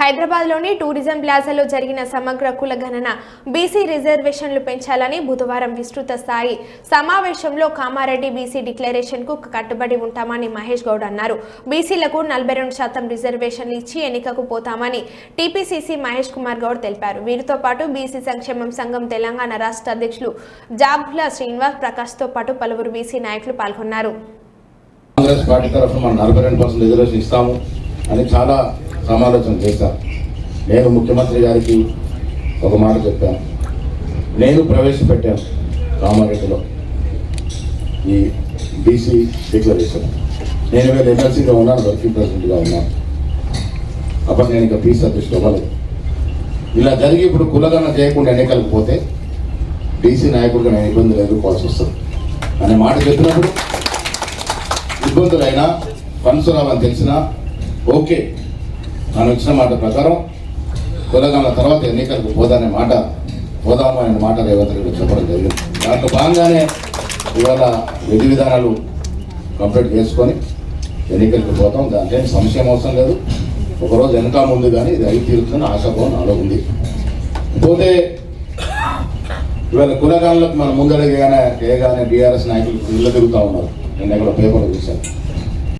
హైదరాబాద్లోని టూరిజం ప్లాజాలో జరిగిన సమగ్ర కుల గణన బీసీ రిజర్వేషన్లు పెంచాలని బుధవారం విస్తృత స్థాయి సమావేశంలో కామారెడ్డి బీసీ డిక్లరేషన్కు కట్టుబడి ఉంటామని మహేష్ గౌడ్ అన్నారు. బీసీలకు నలభై రెండు శాతం రిజర్వేషన్లు ఇచ్చి ఎన్నికకు పోతామని టీపీసీసీ మహేష్ కుమార్ గౌడ్ తెలిపారు. వీరితో పాటు బీసీ సంక్షేమం సంఘం తెలంగాణ రాష్ట్ర అధ్యక్షులు జాబుల శ్రీనివాస్ ప్రకాష్తో పాటు పలువురు బీసీ నాయకులు పాల్గొన్నారు. కాంగ్రెస్ పార్టీ తరఫున మనం నలభై రెండు పర్సెంట్ రిజర్వేషన్ ఇస్తాము అని చాలా సమాలోచన చేశారు నేను ముఖ్యమంత్రి గారికి ఒక మాట చెప్పాను నేను ప్రవేశపెట్టాను కామారెడ్డిలో ఈ బీసీ డిక్లరేషన్. నేను వేరే ఎమ్మెల్సీగా ఉన్నాను వర్కింగ్ ప్రెసిడెంట్గా ఉన్నాను అప్పుడు నేను ఇంకా పీసీ అధ్యక్షుడు అవ్వలేదు. ఇలా జరిగి ఇప్పుడు కులగణ చేయకుండా ఎన్నికలకు పోతే బీసీ నాయకుడిగా నేను ఇబ్బందులు ఎదుర్కోవాల్సి వస్తుంది. అనే మాట చెప్పినప్పుడు ఇబ్బందులైనా కన్సురాలని తెలిసినా ఓకే ನಾನು వచ్చిన మాట ప్రకారం కులగాల తర్వాత ఎన్నికలకు పోదానే మాట పోదాము అనే మాట రేవంత్ రెడ్డి చెప్పడం జరిగింది. దాంట్లో భాగంగానే ఇవాళ విధి విధానాలు కంప్లీట్ చేసుకొని ఎన్నికలకు పోతాం. దాంట్లో సంశయం అవసరం లేదు. ఒకరోజు వెనక ముందు కానీ ఇది అయి తీరుతుందని ఆశాభావం నాలో ఉంది. పోతే ఇవాళ కులగాళ్ళకు మనం ముందడగానే ఏగానే బీఆర్ఎస్ నాయకులు ఇళ్ళ తిరుగుతూ ఉన్నారు. నేను ఎక్కడ పేపర్లు చూశాను.